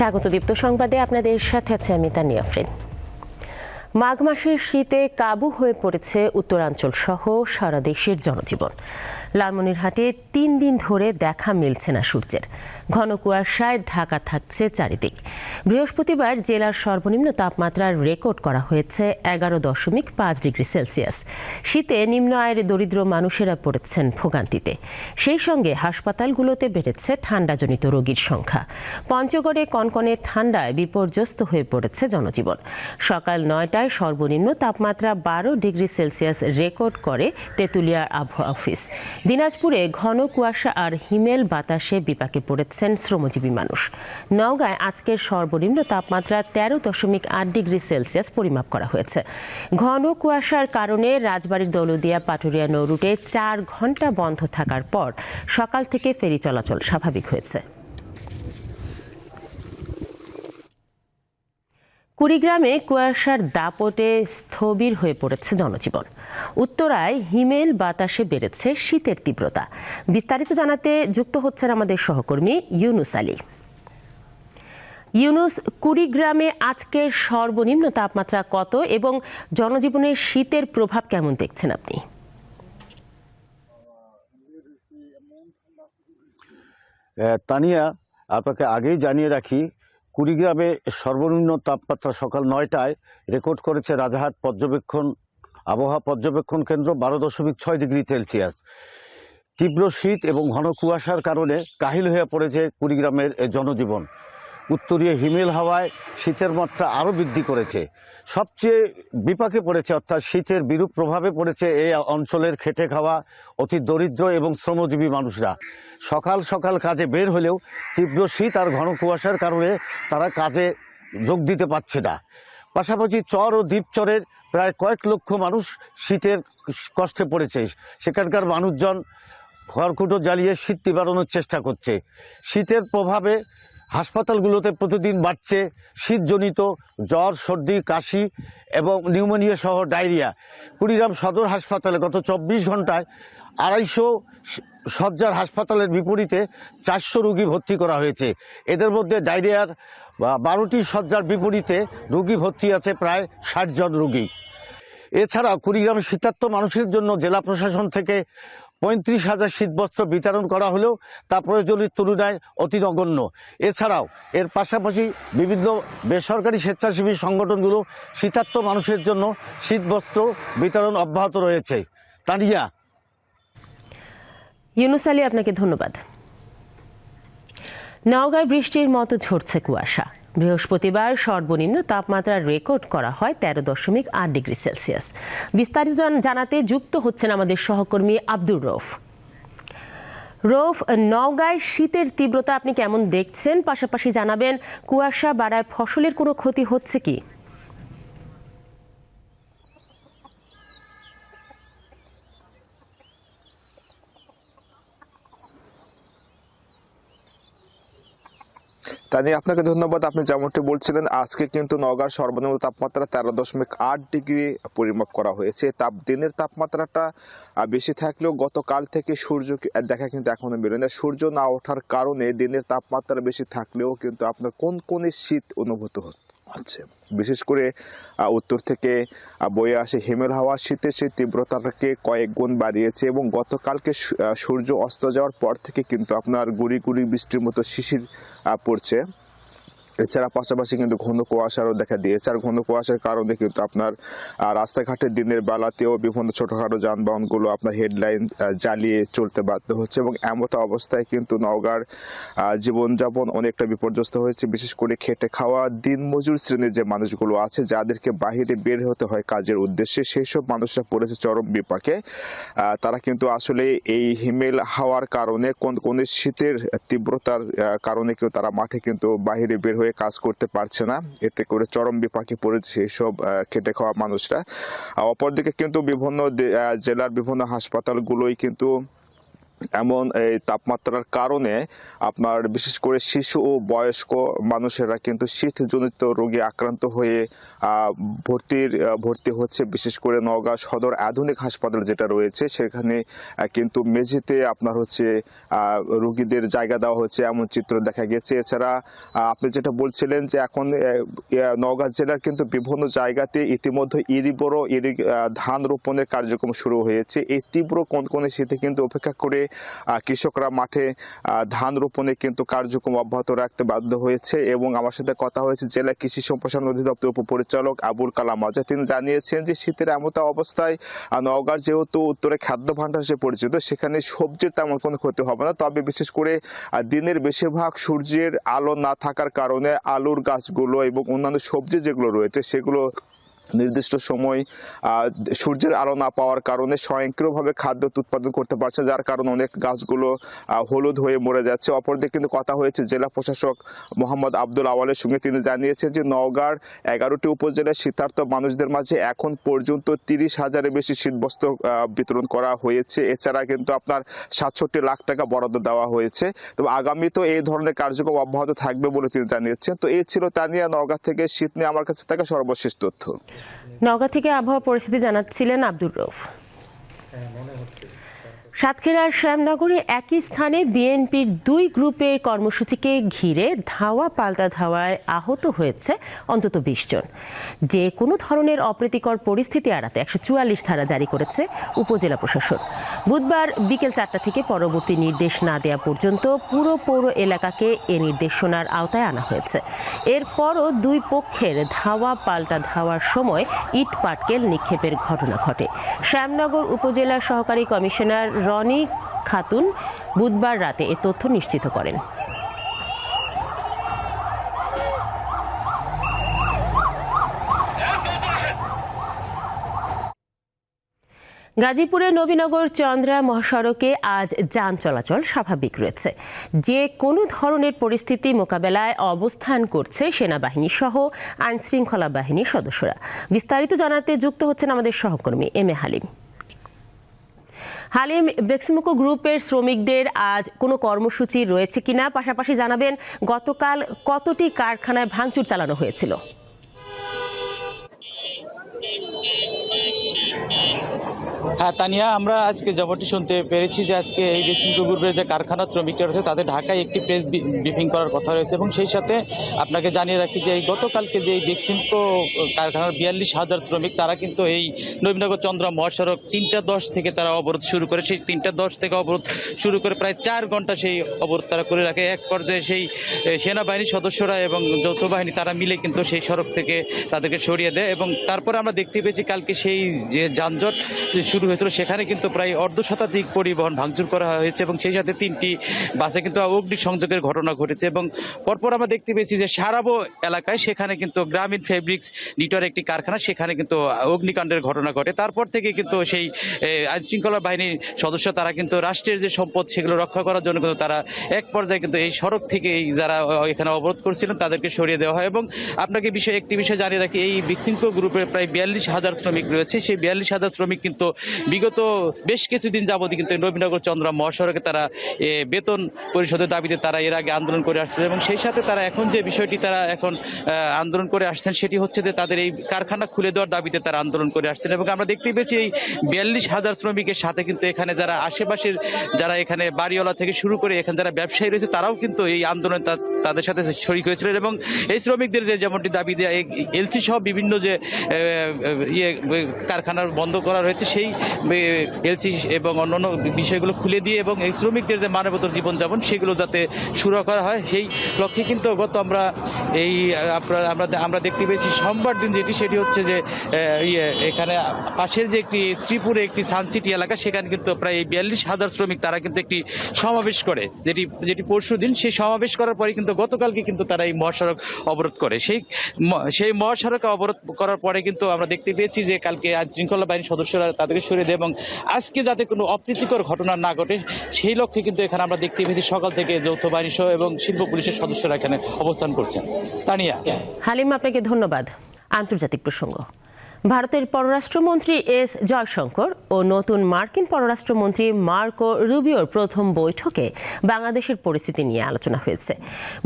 স্বাগত দীপ্ত সংবাদে আপনাদের সাথে আছে আমি তানিয়া আফরিন। মাঘ মাসের শীতে কাবু হয়ে পড়েছে উত্তরাঞ্চল সহ সারা দেশের জনজীবন। লালমনিরহাটে তিন দিন ধরে দেখা মিলছে না সূর্যের। ঘন কুয়াশায় ঢাকা থাকছে চারিদিক। বৃহস্পতিবার জেলার সর্বনিম্ন তাপমাত্রার রেকর্ড করা হয়েছে এগারো দশমিক পাঁচ ডিগ্রি সেলসিয়াস। শীতে নিম্ন আয়ের দরিদ্র মানুষেরা পড়েছেন ভোগান্তিতে। সেই সঙ্গে হাসপাতালগুলোতে বেড়েছে ঠান্ডাজনিত রোগীর সংখ্যা। পঞ্চগড়ে কনকনে ঠান্ডায় বিপর্যস্ত হয়ে পড়েছে জনজীবন। সকাল নয়টায় সর্বনিম্ন তাপমাত্রা বারো ডিগ্রি সেলসিয়াস রেকর্ড করে তেঁতুলিয়ার আবহাওয়া অফিস। দিনাজপুরে ঘন কুয়াশা আর হিমেল বাতাসে বিপাকে পড়েছেন শ্রমজীবী মানুষ। নওগাঁয় আজকের সর্বনিম্ন তাপমাত্রা তেরো দশমিক আট ডিগ্রি সেলসিয়াস পরিমাপ করা হয়েছে। ঘন কুয়াশার কারণে রাজবাড়ির দৌলদিয়া, পাটুরিয়া, নৌরুটে চার ঘণ্টা বন্ধ থাকার পর সকাল থেকে ফেরি চলাচল স্বাভাবিক হয়েছে। কুড়িগ্রামে কুয়াশার দাপটে স্থবির হয়ে পড়েছে জনজীবন। উত্তরায় হিমেল বাতাসে বেড়েছে শীতের তীব্রতা। বিস্তারিত জানাতে যুক্ত হচ্ছেন আমাদের সহকর্মী ইউনুস আলী। ইউনুস, কুড়িগ্রামে আজকের সর্বনিম্ন তাপমাত্রা কত এবং জনজীবনের শীতের প্রভাব কেমন দেখছেন আপনি? তানিয়া, আপনাকে আগেই জানিয়ে রাখি কুড়িগ্রামে সর্বনিম্ন তাপমাত্রা সকাল নয়টায় রেকর্ড করেছে রাজাহাট পর্যবেক্ষণ, আবহাওয়া পর্যবেক্ষণ কেন্দ্র বারো দশমিক ছয় ডিগ্রি সেলসিয়াস। তীব্র শীত এবং ঘন কুয়াশার কারণে কাহিল হয়ে পড়েছে কুড়িগ্রামের জনজীবন। উত্তরীয় হিমেল হাওয়ায় শীতের মাত্রা আরও বৃদ্ধি করেছে। সবচেয়ে বিপাকে পড়েছে, অর্থাৎ শীতের বিরূপ প্রভাবে পড়েছে এই অঞ্চলের খেটে খাওয়া অতি দরিদ্র এবং শ্রমজীবী মানুষরা। সকাল সকাল কাজে বের হলেও তীব্র শীত আর ঘন কুয়াশার কারণে তারা কাজে যোগ দিতে পারছে না। পাশাপাশি চর ও দ্বীপচরের প্রায় কয়েক লক্ষ মানুষ শীতের কষ্টে পড়েছে। সেখানকার মানুষজন খড়কুটো জ্বালিয়ে শীত নিবারণের চেষ্টা করছে। শীতের প্রভাবে হাসপাতালগুলোতে প্রতিদিন বাড়ছে শীতজনিত জ্বর, সর্দি, কাশি এবং নিউমোনিয়া সহ ডায়রিয়া। কুড়িগ্রাম সদর হাসপাতালে গত চব্বিশ ঘন্টায় আড়াইশো শয্যার হাসপাতালের বিপরীতে চারশো রুগী ভর্তি করা হয়েছে। এদের মধ্যে ডায়রিয়ার বারোটি শয্যার বিপরীতে রুগী ভর্তি আছে প্রায় ষাটজন রুগী। এছাড়া কুড়িগ্রামের শীতার্থ মানুষের জন্য জেলা প্রশাসন থেকে পঁয়ত্রিশ হাজার শীতবস্ত্র বিতরণ করা হলেও তা প্রয়োজনের তুলনায় অতি নগণ্য। এছাড়াও এর পাশাপাশি বিভিন্ন বেসরকারি স্বেচ্ছাসেবী সংগঠনগুলো শীতার্থ মানুষের জন্য শীতবস্ত্র বিতরণ অব্যাহত রয়েছে। তানিয়া। ইউনুস আলী, আপনাকে ধন্যবাদ। নওগাঁয় বৃষ্টির মতো ঝরছে কুয়াশা। বৃহস্পতিবার সর্বনিম্ন তাপমাত্রা রেকর্ড করা হয় তেরো দশমিক আট ডিগ্রি সেলসিয়াস। বিস্তারিত জানাতে যুক্ত হচ্ছেন আমাদের সহকর্মী আব্দুর রৌফ। রৌফ, নওগাঁয় শীতের তীব্রতা আপনি কেমন দেখছেন? পাশাপাশি জানাবেন, কুয়াশা বাড়ায় ফসলের কোনো ক্ষতি হচ্ছে কি? তানি আপনাকে ধন্যবাদ। আপনি যেমনটি বলছিলেন, আজকে কিন্তু নওগাঁর সর্বনিম্ন তাপমাত্রা তেরো দশমিক আট ডিগ্রি পরিমাপ করা হয়েছে। তাপ, দিনের তাপমাত্রাটা বেশি থাকলেও গতকাল থেকে সূর্য দেখা কিন্তু এখনও বেরোয় না সূর্য না ওঠার কারণে দিনের তাপমাত্রা বেশি থাকলেও কিন্তু আপনার কোন কোন শীত অনুভূত হচ্ছে? হচ্ছে। বিশেষ করে উত্তর থেকে বয়ে আসে হিমেল হাওয়া। শীতের সেই তীব্রতাটাকে কয়েক গুণ বাড়িয়েছে এবং গতকালকে সূর্য অস্ত যাওয়ার পর থেকে কিন্তু আপনার গুড়ি গুড়ি বৃষ্টির মতো শিশির পড়ছে। এছাড়া পাশাপাশি কিন্তু ঘন কুয়াশারও দেখা দিয়েছে। আর ঘন কুয়াশার কারণে কিন্তু আপনার আহ, রাস্তাঘাটে দিনের বেলাতেও বিভিন্ন ছোটখাটো যানবাহনগুলো আপনার হেডলাইন জ্বালিয়ে চলতে বাধ্য হচ্ছে এবং এমতো অবস্থায় কিন্তু নওগাঁর জীবনযাপন অনেকটা বিপর্যস্ত হয়েছে। বিশেষ করে খেটে খাওয়া দিনমজুর শ্রেণির যে মানুষগুলো আছে যাদেরকে বাহিরে বের হতে হয় কাজের উদ্দেশ্যে সেই সব মানুষরা পড়েছে চরম বিপাকে। তারা কিন্তু আসলে এই হিমেল হাওয়ার কারণে কোন কোন শীতের তীব্রতার কারণে কেউ তারা মাঠে কিন্তু বাহিরে বের হয়ে কাজ করতে পারছে না। এতে করে চরম বিপাকে পড়েছে এইসব খেটে খাওয়া মানুষরা। অপরদিকে কিন্তু বিভিন্ন জেলার বিভিন্ন হাসপাতালগুলোই কিন্তু এমন এই তাপমাত্রার কারণে আপনার বিশেষ করে শিশু ও বয়স্ক মানুষেরা কিন্তু শীতজনিত রোগে আক্রান্ত হয়ে ভর্তির ভর্তি হচ্ছে। বিশেষ করে নওগাঁ সদর আধুনিক হাসপাতাল যেটা রয়েছে, সেখানে কিন্তু মেঝেতে আপনার হচ্ছে রোগীদের জায়গা দেওয়া হচ্ছে এমন চিত্র দেখা গেছে। এছাড়া আপনি যেটা বলছিলেন যে এখন নওগাঁ জেলার কিন্তু বিভিন্ন জায়গাতে ইতিমধ্যে ইরি বড় ইরি ধান রোপণের কার্যক্রম শুরু হয়েছে। এই তীব্র কোন কোন শীতে কিন্তু অপেক্ষা করে কৃষকরা মাঠে ধান রোপণে কিন্তু কার্যক্রম অব্যাহত রাখতে বাধ্য হয়েছে এবং আমার সাথে কথা হয়েছে জেলা কৃষি সম্প্রসারণ অধিদপ্তর উপপরিচালক আবুল কালাম আজাদ তিনি জানিয়েছেন যে শীতের এমতা অবস্থায় নওগাঁর যেহেতু উত্তরে খাদ্য ভাণ্ডার হিসেবে পরিচিত, সেখানে সবজির তেমন কোনো ক্ষতি হবে না। তবে বিশেষ করে দিনের বেশিরভাগ সূর্যের আলো না থাকার কারণে আলুর গাছগুলো এবং অন্যান্য সবজি যেগুলো রয়েছে, সেগুলো নির্দিষ্ট সময় সূর্যের আলো না পাওয়ার কারণে স্বয়ংক্রিয়ভাবে খাদ্য উৎপাদন করতে পারছে, যার কারণে অনেক গাছগুলো হলুদ হয়ে মরে যাচ্ছে। অপরদিকে কিন্তু কথা হয়েছে, জেলা প্রশাসক মোহাম্মদ আব্দুল আওয়ালের সঙ্গে তিনি জানিয়েছেন যে, নওগাঁর এগারোটি উপজেলার শীতার্থ মানুষদের মাঝে এখন পর্যন্ত তিরিশ হাজারের বেশি শীতবস্ত্র বিতরণ করা হয়েছে। এছাড়া কিন্তু আপনার সাতষট্টি লাখ টাকা বরাদ্দ দেওয়া হয়েছে। তবে আগামী তো এই ধরনের কার্যক্রম অব্যাহত থাকবে বলে তিনি জানিয়েছেন। তো এই ছিল তা তানিয়া নওগাঁ থেকে শীত নিয়ে আমার কাছে থাকা সর্বশেষ তথ্য। নওগাঁ থেকে আবহাওয়া পরিস্থিতি জানাচ্ছিলেন আব্দুর রৌফ সাতক্ষীরার শ্যামনগরে একই স্থানে বিএনপির দুই গ্রুপের কর্মসূচিকে ঘিরে ধাওয়া পাল্টা ধাওয়ায় আহত হয়েছে অন্তত বিশ জন। যে কোনো ধরনের অপ্রীতিকর পরিস্থিতি এড়াতে একশো চুয়াল্লিশ ধারা জারি করেছে উপজেলা প্রশাসন। বুধবার বিকেল চারটা থেকে পরবর্তী নির্দেশ না দেওয়া পর্যন্ত পুরো পৌর এলাকাকে এ নির্দেশনার আওতায় আনা হয়েছে। এরপরও দুই পক্ষের ধাওয়া পাল্টা ধাওয়ার সময় ইট পাটকেল নিক্ষেপের ঘটনা ঘটে। শ্যামনগর উপজেলা সহকারী কমিশনার রনি খাতুন বুধবার রাতে এ তথ্য নিশ্চিত করেন। গাজীপুরের নবীনগর চন্দ্রা মহাসড়কে আজ যান চলাচল স্বাভাবিক রয়েছে। যে কোনো ধরনের পরিস্থিতি মোকাবেলায় অবস্থান করছে সেনাবাহিনী সহ আইন শৃঙ্খলা বাহিনীর সদস্যরা। বিস্তারিত জানাতে যুক্ত হচ্ছেন আমাদের সহকর্মী এম এ হালিম। হালিম বেক্সিমুকো গ্রুপের শ্রমিকদের আজ কোনো কর্মসূচি রয়েছে কিনা? পাশাপাশি জানাবেন, গতকাল কতটি কারখানায় ভাঙচুর চালানো হয়েছিল? হ্যাঁ তানিয়া, আমরা আজকে যেমনটি শুনতে পেরেছি যে আজকে এই গ্রুপের যে কারখানার শ্রমিকরা রয়েছে, তাদের ঢাকায় একটি প্রেস ব্রিফিং করার কথা রয়েছে এবং সেই সাথে আপনাকে জানিয়ে রাখি যে এই গতকালকে যে এই বেক্সিমকো কারখানার বিয়াল্লিশ হাজার শ্রমিক, তারা কিন্তু এই নবীনগর চন্দ্র মহাসড়ক তিনটা দশ থেকে তারা অবরোধ শুরু করে, সেই তিনটা দশ থেকে অবরোধ শুরু করে প্রায় চার ঘণ্টা সেই অবরোধ তারা করে রাখে। এক পর্যায়ে সেই সেনাবাহিনীর সদস্যরা এবং যৌথ বাহিনী, তারা মিলে কিন্তু সেই সড়ক থেকে তাদেরকে সরিয়ে দেয় এবং তারপরে আমরা দেখতে পেয়েছি কালকে সেই যে যানজট শুরু হয়েছিল, সেখানে কিন্তু প্রায় অর্ধ শতাধিক পরিবহন ভাঙচুর করা হয়েছে এবং সেই সাথে তিনটি বাসে কিন্তু অগ্নি সংযোগের ঘটনা ঘটেছে এবং পরপর আমরা দেখতে পেয়েছি যে সারাবো এলাকায় সেখানে কিন্তু গ্রামীণ ফেব্রিক্স নিটর একটি কারখানা, সেখানে কিন্তু অগ্নিকাণ্ডের ঘটনা ঘটে। তারপর থেকে কিন্তু সেই আইন শৃঙ্খলা বাহিনীর সদস্য তারা কিন্তু রাষ্ট্রের যে সম্পদ সেগুলো রক্ষা করার জন্য কিন্তু তারা এক পর্যায়ে কিন্তু এই সড়ক থেকে এই যারা এখানে অবরোধ করছিলেন তাদেরকে সরিয়ে দেওয়া হয় এবং আপনাকে বিষয়, একটি বিষয় জানিয়ে রাখি, এই বিশৃঙ্খ গ্রুপের প্রায় বিয়াল্লিশ হাজার শ্রমিক রয়েছে। সেই বিয়াল্লিশ হাজার শ্রমিক কিন্তু বিগত বেশ কিছুদিন যাবতই কিন্তু নবীনগর চন্দ্রা মহাসড়কে তারা বেতন পরিশোধের দাবিতে তারা এর আগে আন্দোলন করে আসছিল এবং সেই সাথে তারা এখন যে বিষয়টি তারা এখন আন্দোলন করে আসছেন সেটি হচ্ছে যে তাদের এই কারখানা খুলে দেওয়ার দাবিতে তারা আন্দোলন করে আসছেন এবং আমরা দেখতে পেয়েছি এই বিয়াল্লিশ হাজার শ্রমিকের সাথে কিন্তু এখানে যারা আশেপাশের যারা এখানে বাড়িওয়ালা থেকে শুরু করে এখানে যারা ব্যবসায়ী রয়েছে তারাও কিন্তু এই আন্দোলনে তাদের সাথে শরিক হয়েছিলেন এবং এই শ্রমিকদের যে যেমনটি দাবি দেওয়া এলসি সহ বিভিন্ন যে ইয়ে কারখানার বন্ধ করা রয়েছে সেই এলসি এবং অন্যান্য বিষয়গুলো খুলে দিয়ে এবং এই শ্রমিকদের যে মানবতর জীবনযাপন, সেগুলো যাতে শুরু করা হয়, সেই লক্ষ্যে কিন্তু গত আমরা এই আপনার আমরা আমরা দেখতে পেয়েছি সোমবার দিন যেটি, সেটি হচ্ছে যে ইয়ে এখানে পাশের যে একটি শ্রীপুরে একটি সানসিটি এলাকা, সেখানে কিন্তু প্রায় বিয়াল্লিশ হাজার শ্রমিক তারা কিন্তু একটি সমাবেশ করে, যেটি যেটি পরশু দিন, সেই সমাবেশ করার পরে কিন্তু গতকালকে কিন্তু তারা এই মহাসড়ক অবরোধ করে। সেই সেই মহাসড়ক অবরোধ করার পরে কিন্তু আমরা দেখতে পেয়েছি যে, কালকে আইন শৃঙ্খলা বাহিনীর সদস্যরা তাদেরকে সরিয়ে দেয় এবং আজকে যাতে কোনো অপ্রীতিকর ঘটনা না ঘটে, সেই লক্ষ্যে কিন্তু এখানে আমরা দেখতে পেয়েছি সকাল থেকে যৌথ বাহিনী সহ এবং শিল্প পুলিশের সদস্যরা এখানে অবস্থান করছেন। তানিয়া। হালিম, আপনাকে ধন্যবাদ। আন্তর্জাতিক প্রসঙ্গ। ভারতের পররাষ্ট্রমন্ত্রী এস জয়শঙ্কর ও নতুন মার্কিন পররাষ্ট্রমন্ত্রী মার্কো রুবিওর প্রথম বৈঠকে বাংলাদেশের পরিস্থিতি নিয়ে আলোচনা হয়েছে।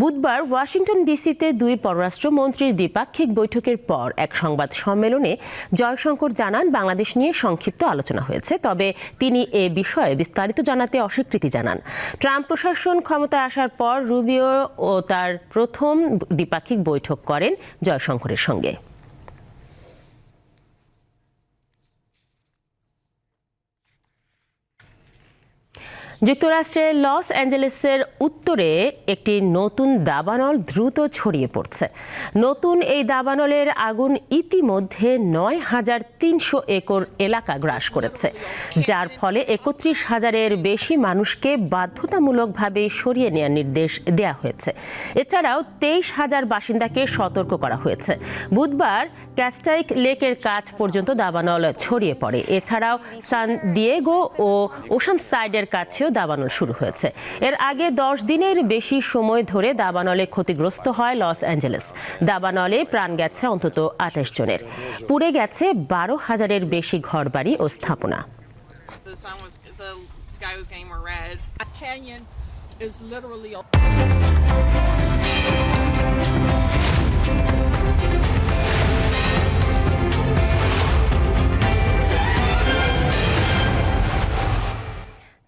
বুধবার ওয়াশিংটন ডিসিতে দুই পররাষ্ট্রমন্ত্রীর দ্বিপাক্ষিক বৈঠকের পর এক সংবাদ সম্মেলনে জয়শঙ্কর জানান, বাংলাদেশ নিয়ে সংক্ষিপ্ত আলোচনা হয়েছে, তবে তিনি এ বিষয়ে বিস্তারিত জানাতে অস্বীকৃতি জানান। ট্রাম্প প্রশাসন ক্ষমতায় আসার পর রুবিও ও তার প্রথম দ্বিপাক্ষিক বৈঠক করেন জয়শঙ্করের সঙ্গে। যুক্তরাষ্ট্রের লস অ্যাঞ্জেলেসের উত্তরে একটি নতুন দাবানল দ্রুত ছড়িয়ে পড়ছে। নতুন এই দাবানলের আগুন ইতিমধ্যে নয় হাজার তিনশো একর এলাকা গ্রাস করেছে, যার ফলে একত্রিশ হাজারের বেশি মানুষকে বাধ্যতামূলকভাবে সরিয়ে নেওয়ার নির্দেশ দেওয়া হয়েছে। এছাড়াও তেইশ হাজার বাসিন্দাকে সতর্ক করা হয়েছে। বুধবার ক্যাস্টাইক লেকের কাছ পর্যন্ত দাবানল ছড়িয়ে পড়ে। এছাড়াও সান দিয়েগো ও ওশান সাইডের কাছেও দাবানল শুরু হয়েছে। এর আগে দশ দিনের বেশি সময় ধরে দাবানলে ক্ষতিগ্রস্ত হয় লস অ্যাঞ্জেলেস। দাবানলে প্রাণ গেছে অন্তত আঠাশ জনের। পুড়ে গেছে বারো হাজারের বেশি ঘরবাড়ি ও স্থাপনা।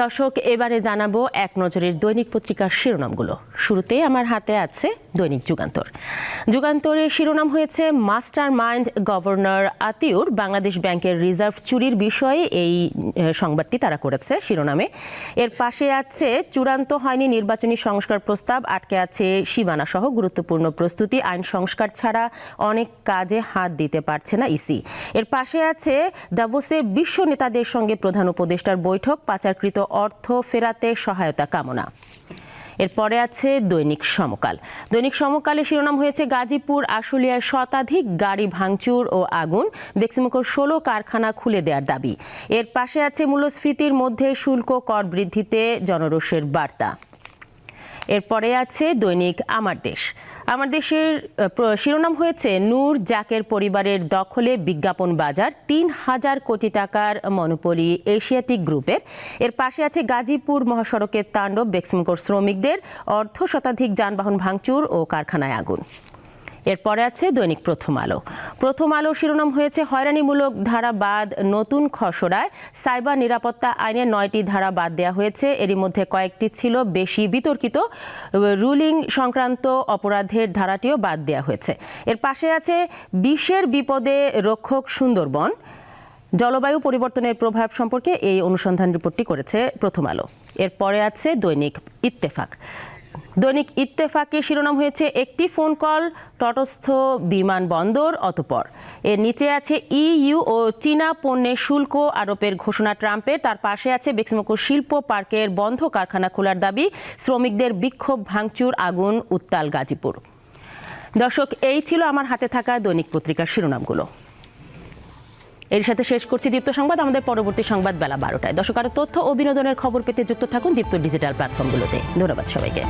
দর্শক, এবারে জানাব এক নজরের দৈনিক পত্রিকার শিরোনামগুলো। শুরুতে আমার হাতে আছে দৈনিক যুগান্তর। যুগান্তরে শিরোনাম হয়েছে master mind governor Atiur Bangladesh ব্যাংকের রিজার্ভ চুরির বিষয়ে এই সংবাদটি তারা করেছে শিরোনামে। এর পাশে আছে, চূড়ান্ত হয়নি নির্বাচনী সংস্কার প্রস্তাব, আটকে আছে সীমানা সহ গুরুত্বপূর্ণ প্রস্তুতি, আইন সংস্কার ছাড়া অনেক কাজে হাত দিতে পারছে না ইসি। এর পাশে আছে দাভোসে বিশ্ব নেতাদের সঙ্গে প্রধান উপদেষ্টার বৈঠক, পাচারকৃত অর্থ ফেরাতে সহায়তা কামনা। এরপরে আছে দৈনিক সমকাল। দৈনিক সমকালে শিরোনাম হয়েছে গাজীপুর আশুলিয়ায় শতাধিক গাড়ি ভাঙচুর ও আগুন বেক্সিমুখর ষোলো কারখানা খুলে দেওয়ার দাবি। এর পাশে আছে মূল্যস্ফীতির মধ্যে শুল্ক কর বৃদ্ধিতে জনরোষের বার্তা। এরপরে আছে দৈনিক আমার দেশ। আমার দেশের শিরোনাম হয়েছে, নূর জাকের পরিবারের দখলে বিজ্ঞাপন বাজার, তিন হাজার কোটি টাকার মনোপলি এশিয়াটিক গ্রুপের। এর পাশে আছে গাজীপুর মহাসড়কের তাণ্ডব, বেক্সিমকোর শ্রমিকদের, অর্ধ শতাধিক যানবাহন ভাঙচুর ও কারখানায় আগুন। এরপরে আছে দৈনিক প্রথম আলো। প্রথম আলো শিরোনাম হয়েছে হয়রানিমূলক ধারা বাদ নতুন খসড়ায় সাইবার নিরাপত্তা আইনের নয়টি ধারা বাদ দেওয়া হয়েছে। এরই মধ্যে কয়েকটি ছিল বেশি বিতর্কিত। রুলিং সংক্রান্ত অপরাধের ধারাটিও বাদ দেওয়া হয়েছে। এর পাশে আছে বিশ্বের বিপদে রক্ষক সুন্দরবন। জলবায়ু পরিবর্তনের প্রভাব সম্পর্কে এই অনুসন্ধান রিপোর্টটি করেছে প্রথম আলো। এরপরে আছে দৈনিক ইত্তেফাক। দৈনিক ইত্তেফাকের শিরোনাম হয়েছে একটি ফোন কল, তটস্থ বিমানবন্দর অতপর। এর নিচে আছে ইইউ ও চীনা পণ্যের শুল্ক আরোপের ঘোষণা ট্রাম্পের। তার পাশে আছে বেক্সিমোকো শিল্প পার্কের বন্ধ কারখানা খোলার দাবি, শ্রমিকদের বিক্ষোভ, ভাঙচুর, আগুন, উত্তাল গাজীপুর। দর্শক, এই ছিল আমার হাতে থাকা দৈনিক পত্রিকার শিরোনামগুলো। এর সাথে শেষ করছি দীপ্ত সংবাদ, আমাদের পরবর্তী সংবাদ বেলা বারোটায়। দর্শক আরও তথ্য ও বিনোদনের খবর পেতে যুক্ত থাকুন দীপ্ত ডিজিটাল প্ল্যাটফর্মগুলোতে। ধন্যবাদ সবাইকে।